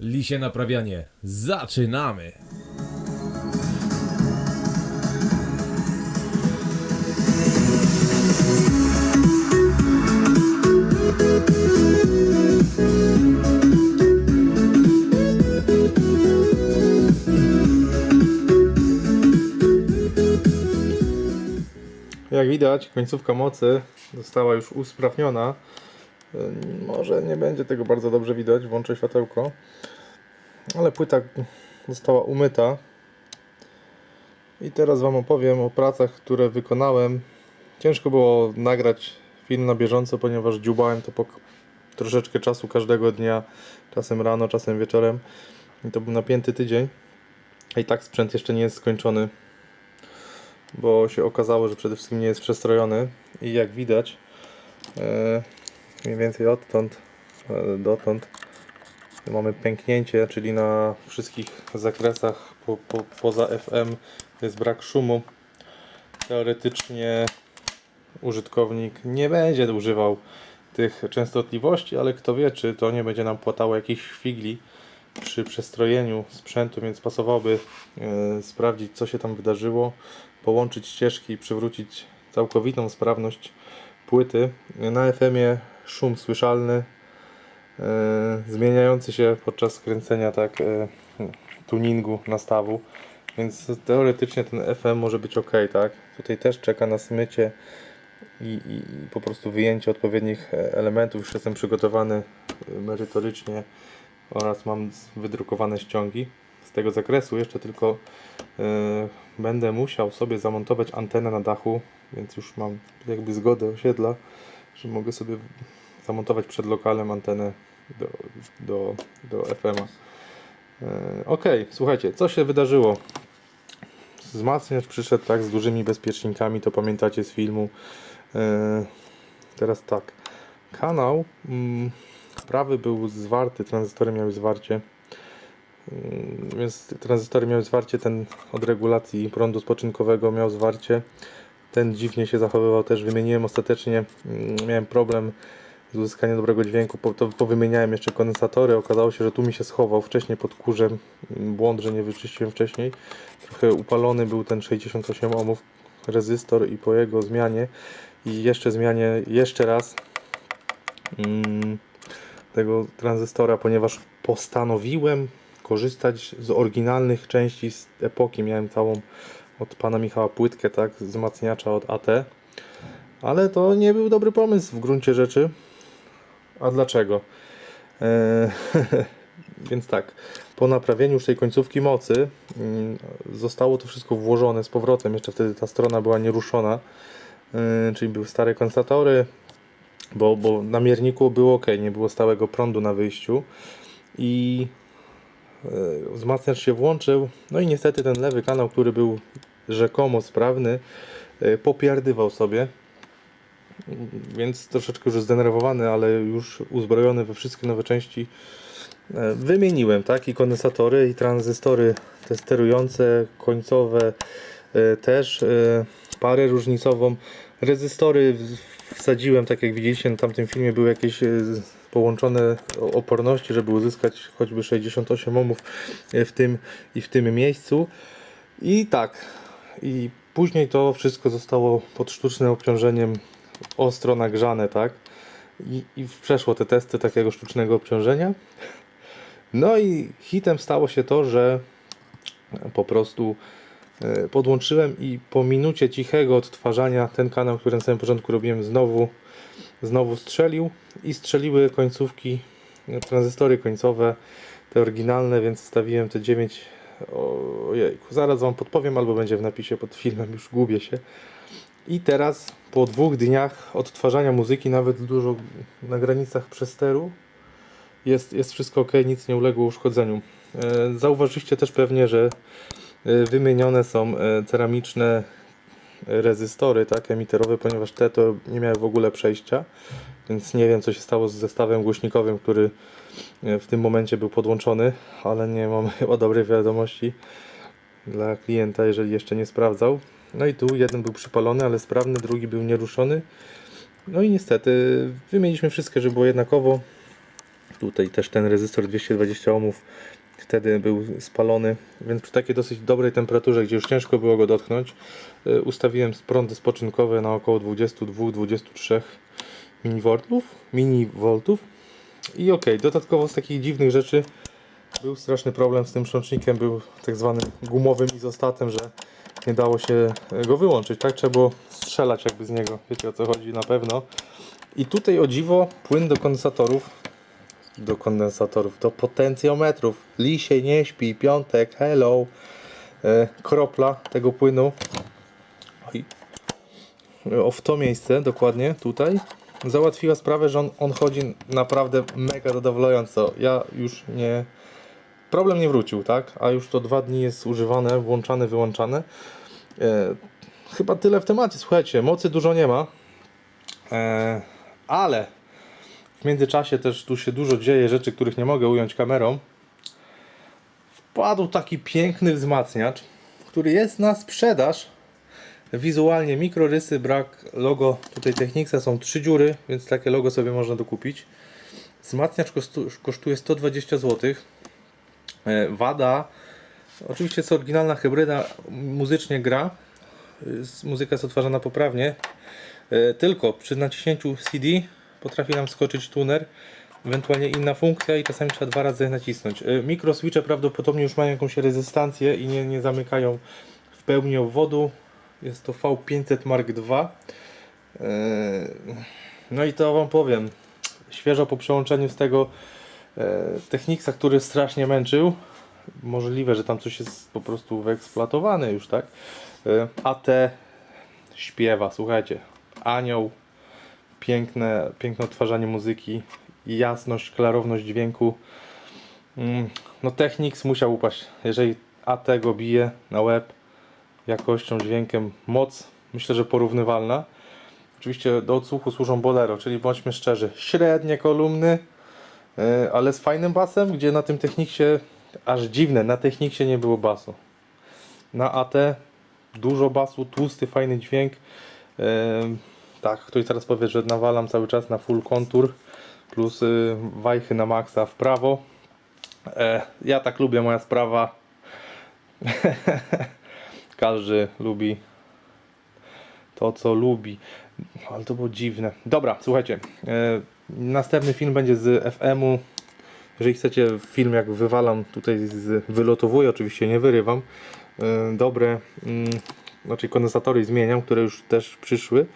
Lisie naprawianie. Zaczynamy! Jak widać, końcówka mocy została już usprawniona. Może nie będzie tego bardzo dobrze widać, włączę światełko. Ale płyta została umyta. I teraz Wam opowiem o pracach, które wykonałem. Ciężko było nagrać film na bieżąco, ponieważ dziubałem to po troszeczkę czasu każdego dnia. Czasem rano, czasem wieczorem. I to był napięty tydzień. A i tak sprzęt jeszcze nie jest skończony bo się okazało, że przede wszystkim nie jest przestrojony i jak widać e, mniej więcej odtąd e, dotąd mamy pęknięcie, czyli na wszystkich zakresach po, po, poza FM jest brak szumu. Teoretycznie użytkownik nie będzie używał tych częstotliwości, ale kto wie, czy to nie będzie nam płatało jakichś figli przy przestrojeniu sprzętu, więc pasowałoby e, sprawdzić, co się tam wydarzyło, połączyć ścieżki i przywrócić całkowitą sprawność płyty. Na FM-ie szum słyszalny, e, zmieniający się podczas kręcenia tak e, tuningu nastawu, więc teoretycznie ten FM może być ok, tak? Tutaj też czeka na smycie i, i, i po prostu wyjęcie odpowiednich e, elementów. Już jestem przygotowany merytorycznie oraz mam wydrukowane ściągi z tego zakresu. Jeszcze tylko będę musiał sobie zamontować antenę na dachu, więc już mam jakby zgodę osiedla, że mogę sobie zamontować przed lokalem antenę do, do, do FM-a. E, ok, słuchajcie, co się wydarzyło? Wzmacniacz przyszedł tak z dużymi bezpiecznikami, to pamiętacie z filmu. E, teraz tak, kanał mm, prawy był zwarty, tranzystory miały zwarcie. Mm, Więc tranzystory miały zwarcie, ten od regulacji prądu spoczynkowego miał zwarcie. Ten dziwnie się zachowywał, też wymieniłem ostatecznie. mm, Miałem problem z uzyskaniem dobrego dźwięku, po, to powymieniałem jeszcze kondensatory. Okazało się, że tu mi się schował wcześniej pod kurzem. mm, Błąd, że nie wyczyściłem wcześniej. Trochę upalony był ten 68 ohmów rezystor i po jego zmianie i jeszcze zmianie jeszcze raz mm, tego tranzystora, ponieważ postanowiłem korzystać z oryginalnych części z epoki. Miałem całą od pana Michała płytkę, tak, wzmacniacza od AT. Ale to nie był dobry pomysł w gruncie rzeczy. A dlaczego? Eee, więc tak, po naprawieniu już tej końcówki mocy mm, zostało to wszystko włożone z powrotem. Jeszcze wtedy ta strona była nieruszona, Eee, czyli były stare kondensatory, bo, bo na mierniku było ok, nie było stałego prądu na wyjściu i e, wzmacniacz się włączył. No i niestety ten lewy kanał, który był rzekomo sprawny, e, popiardywał sobie. Więc troszeczkę już zdenerwowany, ale już uzbrojony we wszystkie nowe części e, wymieniłem, tak? I kondensatory, i tranzystory te sterujące, końcowe e, też, e, parę różnicową. Rezystory wsadziłem, tak jak widzieliście na tamtym filmie, były jakieś połączone oporności, żeby uzyskać choćby 68 ohmów w tym i w tym miejscu. I tak, i później to wszystko zostało pod sztucznym obciążeniem ostro nagrzane, tak? I, i przeszło te testy takiego sztucznego obciążenia. No i hitem stało się to, że po prostu e, podłączyłem i po minucie cichego odtwarzania ten kanał, który na samym początku robiłem znowu, znowu strzelił i strzeliły końcówki, e, tranzystory końcowe, te oryginalne, więc stawiłem te 9 ojejku, zaraz Wam podpowiem albo będzie w napisie pod filmem, już gubię się i teraz po dwóch dniach odtwarzania muzyki, nawet dużo na granicach przesteru jest, jest wszystko ok, nic nie uległo uszkodzeniu. E, Zauważyliście też pewnie, że e, wymienione są e, ceramiczne rezystory, tak, emiterowe, ponieważ te to nie miały w ogóle przejścia, więc nie wiem co się stało z zestawem głośnikowym, który w tym momencie był podłączony, ale nie mam chyba dobrej wiadomości dla klienta, jeżeli jeszcze nie sprawdzał. No i tu jeden był przypalony, ale sprawny, drugi był nieruszony. No i niestety wymieniliśmy wszystkie, żeby było jednakowo. Tutaj też ten rezystor 220 ohmów wtedy był spalony, więc przy takiej dosyć dobrej temperaturze, gdzie już ciężko było go dotknąć, y, ustawiłem prądy spoczynkowe na około 22-23 mV, minivoltów. I ok, dodatkowo z takich dziwnych rzeczy był straszny problem z tym przełącznikiem, był tak zwanym gumowym izostatem, że nie dało się go wyłączyć, tak? Trzeba było strzelać jakby z niego, wiecie o co chodzi na pewno. I tutaj o dziwo płyn do kondensatorów, do kondensatorów, do potencjometrów, lisie nie śpi, piątek, hello, e, kropla tego płynu, oj, o w to miejsce dokładnie tutaj załatwiła sprawę, że on, on chodzi naprawdę mega zadowalająco. Ja już nie. Problem nie wrócił, tak? A już to dwa dni jest używane, włączane, wyłączane. E, chyba tyle w temacie. Słuchajcie, mocy dużo nie ma, e, ale w międzyczasie też tu się dużo dzieje rzeczy, których nie mogę ująć kamerą. Wpadł taki piękny wzmacniacz, który jest na sprzedaż wizualnie mikrorysy, brak logo tutaj Technicsa, są trzy dziury, więc takie logo sobie można dokupić. Wzmacniacz kosztu, kosztuje 120 zł. E, Wada, oczywiście jest oryginalna hybryda, muzycznie gra, muzyka jest odtwarzana poprawnie, E, tylko przy naciśnięciu CD potrafi nam skoczyć tuner, ewentualnie inna funkcja i czasami trzeba dwa razy nacisnąć. E, Mikroswitche prawdopodobnie już mają jakąś rezystancję i nie, nie zamykają w pełni obwodu. Jest to V500 Mark II. No i to Wam powiem. Świeżo po przełączeniu z tego e, Technicsa, który strasznie męczył. Możliwe, że tam coś jest po prostu wyeksploatowane już, tak? E, AT śpiewa, słuchajcie. Anioł, piękne, piękne odtwarzanie muzyki, jasność, klarowność dźwięku. Mm, No Technics musiał upaść. Jeżeli AT go bije na łeb, jakością, dźwiękiem, moc myślę, że porównywalna. Oczywiście do odsłuchu służą bolero, czyli bądźmy szczerzy, średnie kolumny, ale z fajnym basem, gdzie na tym techniksie, aż dziwne, na techniksie nie było basu. Na AT dużo basu, tłusty, fajny dźwięk. Yy, tak, ktoś teraz powie, że nawalam cały czas na full kontur, plus yy, wajchy na maksa w prawo. E, ja tak lubię, moja sprawa. Każdy lubi to, co lubi. Ale to było dziwne. Dobra, słuchajcie. E, następny film będzie z FM-u. Jeżeli chcecie film, jak wywalam tutaj, z, wylotowuję, oczywiście nie wyrywam. E, dobre, mm, znaczy kondensatory zmieniam, które już też przyszły.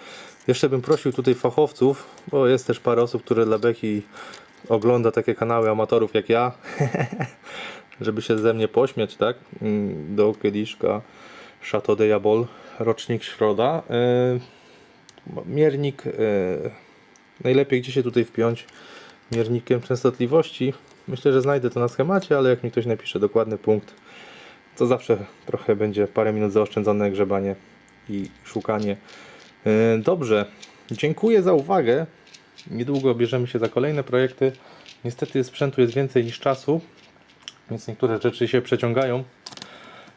Jeszcze bym prosił tutaj fachowców, bo jest też parę osób, które dla Beki ogląda takie kanały amatorów jak ja. żeby się ze mnie pośmiać, tak? Mm, Do kieliszka Chateau de Jabol, rocznik Środa. Yy, Miernik, yy, najlepiej gdzie się tutaj wpiąć miernikiem częstotliwości. Myślę, że znajdę to na schemacie, ale jak mi ktoś napisze dokładny punkt, to zawsze trochę będzie parę minut zaoszczędzone grzebanie i szukanie. Yy, Dobrze, dziękuję za uwagę. Niedługo bierzemy się za kolejne projekty. Niestety sprzętu jest więcej niż czasu, więc niektóre rzeczy się przeciągają.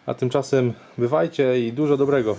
A tymczasem bywajcie i dużo dobrego.